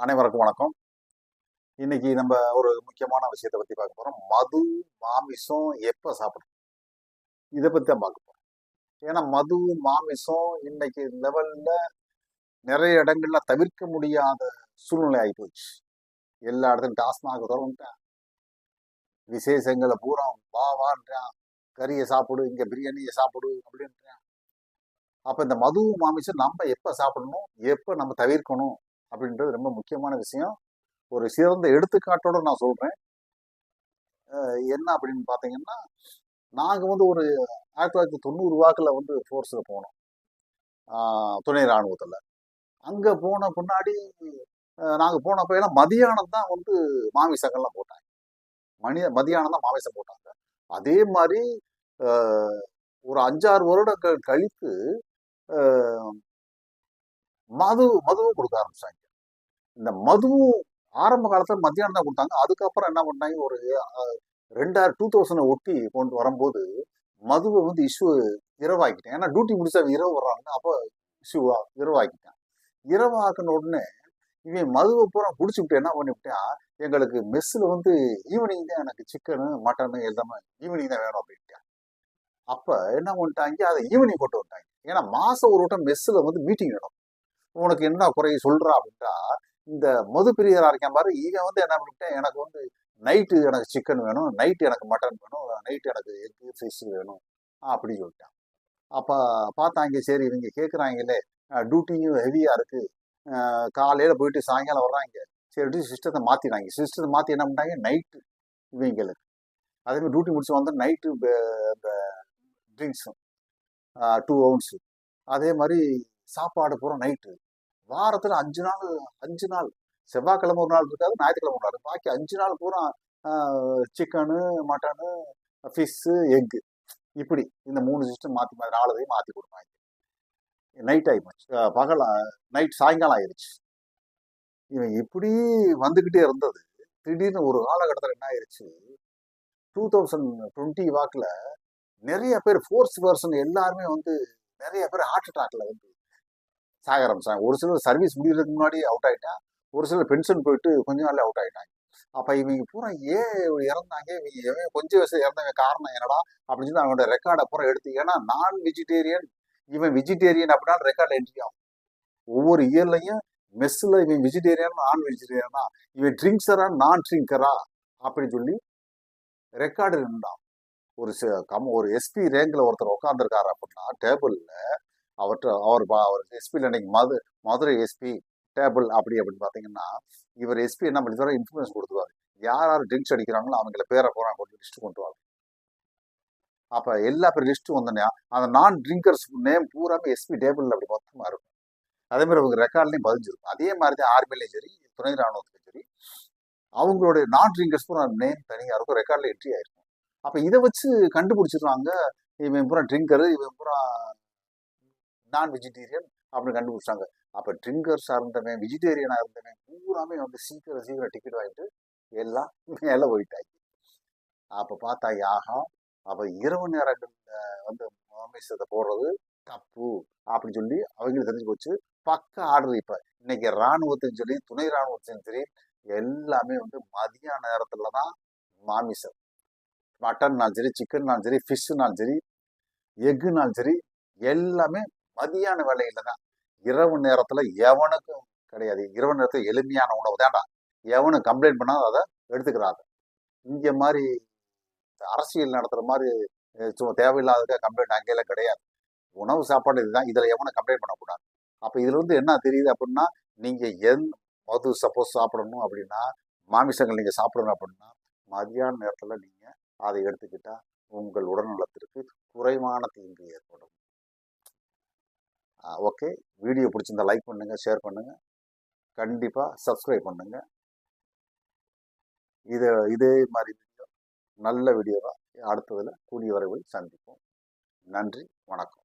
அனைவருக்கும் வணக்கம். இன்னைக்கு நம்ம ஒரு முக்கியமான விஷயத்தை பத்தி பார்க்க போறோம். மது மாமிசம் எப்ப சாப்பிடணும்? இதை பத்தி தான் பார்க்க போறோம். ஏன்னா மது மாமிசம் இன்னைக்கு லெவல்ல நிறைய இடங்கள்ல தவிர்க்க முடியாத சூழ்நிலை ஆகி போச்சு. எல்லா இடத்துலையும் டாஸ்மாக திறந்துட்டான். விசேஷங்களை பூரா வா வான்றான். கறியை சாப்பிடு இங்க பிரியாணியை சாப்பிடு அப்படின்றான். அப்ப இந்த மது மாமிசம் நம்ம எப்ப சாப்பிடணும்? எப்ப நம்ம தவிர்க்கணும்? அப்படின்றது ரொம்ப முக்கியமான விஷயம். ஒரு சிறந்த எடுத்துக்காட்டோட நான் சொல்றேன். என்ன அப்படின்னு பார்த்தீங்கன்னா நாங்கள் வந்து ஒரு ஆயிரத்தி தொள்ளாயிரத்தி தொண்ணூறு வாக்கில் வந்து ஃபோர்ஸில் போனோம். துணை இராணுவத்தில் அங்கே போன பின்னாடி நாங்கள் நாங்க போனப்ப எல்லாம் மதியானம் தான் வந்து மாமிசங்கள்லாம் போட்டாங்க. மணி மதியானம் தான் மாமிசம் போட்டாங்க. அதே மாதிரி ஒரு அஞ்சாறு வருடங்கள் கழித்து மது மதுவும் கொடுக்க ஆரம்பிச்சாங்க. இந்த மதுவும் ஆரம்ப காலத்துல மத்தியானம் தான் கொடுத்தாங்க. அதுக்கப்புறம் என்ன பண்ணாங்க? ஒரு ரெண்டாயிரம் டூ தௌசண்ட் ஒட்டி கொண்டு வரும்போது மதுவை வந்து இஷ்யூ இரவாக்கிட்டேன் ஏன்னா டியூட்டி முடிச்சா இரவு வர்றாங்க அப்போ இஷ்யூவா இரவாக்கிட்டேன். இரவாக்கின உடனே இவன் மதுவை பூரா குடிச்சுக்கிட்டு என்ன பண்ணிவிட்டான் எங்களுக்கு மெஸ்ஸில் வந்து ஈவினிங் தான் எனக்கு சிக்கனு மட்டனு எல்லாமே ஈவினிங் தான் வேணும் அப்படின்ட்டான் அப்போ என்ன பண்ணிட்டாங்க? அதை ஈவினிங் கொண்டு வந்துட்டாங்க. ஏன்னா மாசம் ஒரு வட்டம் மெஸ்ஸில் வந்து மீட்டிங் நடக்கும். உனக்கு என்ன குறை சொல்றா அப்படின்ட்டா இந்த மது பிரியரா இருக்கேன் பாரு இவன் வந்து என்ன பண்ணிட்டேன் எனக்கு வந்து நைட்டு எனக்கு சிக்கன் வேணும் நைட்டு எனக்கு மட்டன் வேணும் நைட்டு எனக்கு எக்கு ஃபிஷ் வேணும் அப்படின்னு சொல்லிட்டான். அப்போ பார்த்தாங்க சரி இவங்க கேட்குறாங்களே டியூட்டியும் ஹெவியாக இருக்கு. காலையில் போயிட்டு சாயங்காலம் வர்றாங்க. சரி சிஸ்டத்தை மாற்றினாங்க சிஸ்டத்தை மாற்றி என்ன பண்ணிட்டாங்க நைட்டு இவங்களுக்கு. அதேமாதிரி டியூட்டி முடிச்சு வந்தால் நைட்டு இந்த ட்ரிங்க்ஸும் டூ ஓன்ஸு அதே மாதிரி சாப்பாடு பூரா நைட்டு வாரத்தில் அஞ்சு நாள் அஞ்சு நாள். செவ்வாய்க்கிழமை ஒரு நாள் இருக்காது ஞாயிற்றுக்கிழமை ஒரு நாள் பாக்கி அஞ்சு நாள் பூரா சிக்கனு மட்டனு ஃபிஷ்ஷு எக்கு. இப்படி. இந்த மூணு சிஸ்டம் மாற்றி மாற்றி நாலதையும் மாற்றி கொடுப்பாங்க நைட் ஆகிப்போச்சு பகல் நைட் சாயங்காலம் ஆயிடுச்சு இவன் இப்படி வந்துக்கிட்டே இருந்தது. திடீர்னு ஒரு காலகட்டத்தில் என்ன ஆயிடுச்சு டூ தௌசண்ட் டுவெண்ட்டி வாக்கில் நிறைய பேர் ஃபோர்ஸ் பர்சன் எல்லாருமே வந்து நிறைய பேர் ஹார்ட் அட்டாக்ல வந்து சாக ஆரம்பிச்சாங்க. ஒரு சிலர் சர்வீஸ் முடிகிறதுக்கு முன்னாடி அவுட் ஆகிட்டான் ஒரு சிலர் பென்ஷன் போயிட்டு கொஞ்ச நாள்ல அவுட் ஆயிட்டாங்க. அப்போ இவங்க பூரா ஏன் இறந்தாங்க இவங்க எவன் கொஞ்சம் வயசு இறந்தவங்க காரணம் என்னடா அப்படின்னு சொல்லி அவனோட ரெக்கார்டை பூரா எடுத்து ஏன்னா நான் வெஜிடேரியன் இவன் வெஜிடேரியன் அப்படின்னா ரெக்கார்டு என்ட்ரி ஆகும். ஒவ்வொரு இயர்லையும் மெஸ்ஸில் இவன் வெஜிடேரியன் நான் வெஜிடேரியனா இவன் ட்ரிங்க்ஸரா நான் ட்ரிங்கரா அப்படின்னு சொல்லி ரெக்கார்டு இருந்தான் ஒரு ச- கம் ஒரு எஸ்பி ரேங்கில் ஒருத்தர் உட்காந்துருக்காரு அப்படின்னா டேபிளில் அவர்கிட்ட அவர் பா- அவர் எஸ்பியில் இன்னைக்கு மது மதுரை எஸ்பி டேபிள் அப்படி அப்படின்னு பார்த்தீங்கன்னா இவர் எஸ்பி என்ன பண்ணிடுவார் இன்ஃபர்மேஷன் கொடுத்துருவாரு. யார் யார் ட்ரிங்க்ஸ் அடிக்கிறாங்களோ அவங்கள பேரை போகிறாங்க கொண்டு லிஸ்ட்டு கொண்டு வாங்க. அப்போ எல்லா பேர் லிஸ்ட்டும் வந்தோடனே அந்த நான் ட்ரிங்கர்ஸ் நேம் பூராமே எஸ்பி டேபிளில் அப்படி மொத்தமாக இருக்கும். அதே மாதிரி அவங்க ரெக்கார்ட்லையும் பதிஞ்சிருக்கும். அதே மாதிரி தான் ஆர்மிலையும் சரி துணை ராணுவத்துலையும் சரி அவங்களுடைய நான் ட்ரிங்கர்ஸ் பூரா நேம் தனியாக இருக்கும். ரெக்கார்டில் என்ட்ரி ஆயிருக்கும். அப்போ இதை வச்சு கண்டுபிடிச்சிடுறாங்க. இவன் பூரா ட்ரிங்கரு இவன் பூரா நான் வெஜிடேரியன் அப்படின்னு கண்டுபிடிச்சாங்க அப்போ ட்ரிங்கர்ஸாக இருந்தவன் வெஜிடேரியனாக இருந்தவன் பூராமே வந்து சீக்கிரம் சீக்கிரம் டிக்கெட் வாங்கிட்டு எல்லாம் மேலே போயிட்டாங்க. அப்போ பார்த்தா யாகம் அப்போ இரவு நேரங்களில் வந்து மாமிசத்தை போடுறது தப்பு அப்படின்னு சொல்லி அவங்களுக்கு தெரிஞ்சு போச்சு. பக்க ஆர்டர் இப்போ இன்னைக்கு ராணுவத்தையும் சரி துணை ராணுவத்தையும் சரி எல்லாமே வந்து மதியான நேரத்தில் தான் மாமிசம். மட்டன்னாலும் சரி சிக்கன்னாலும் சரி ஃபிஷ்ஷுனாலும் சரி எக்குனாலும் சரி எல்லாமே மதியான வேலையில தான். இரவு நேரத்துல எவனுக்கும் கிடையாது. இரவு நேரத்துல எளிமையான உணவு தான்டா. எவனும் கம்ப்ளைண்ட் பண்ணாத அதை எடுத்துக்கிறாங்க. இங்க மாதிரி அரசியல் நடத்துற மாதிரி சும்மா தேவையில்லாத கம்ப்ளைண்ட் அங்கெல்லாம் கிடையாது. உணவு சாப்பாடு இதுதான். இதுல எவனும் கம்ப்ளைண்ட் பண்ணக்கூடாது. அப்ப இதுல இருந்து என்ன தெரியுது அப்படின்னா நீங்க எந் மது சப்போஸ் சாப்பிடணும் அப்படின்னா மாமிசங்கள் நீங்க சாப்பிடணும் அப்படின்னா மதியான நேரத்துல நீங்க அதை எடுத்துக்கிட்டா உங்கள் உடல்நலத்திற்கு குறைவான தீங்கு ஓகே. வீடியோ பிடிச்சிருந்தா லைக் பண்ணுங்கள் ஷேர் பண்ணுங்கள் கண்டிப்பாக சப்ஸ்கிரைப் பண்ணுங்கள் இது இதே மாதிரி வீடியோ நல்ல வீடியோவாக அடுத்ததில் கூடிய வரைவில் சந்திப்போம். நன்றி வணக்கம்.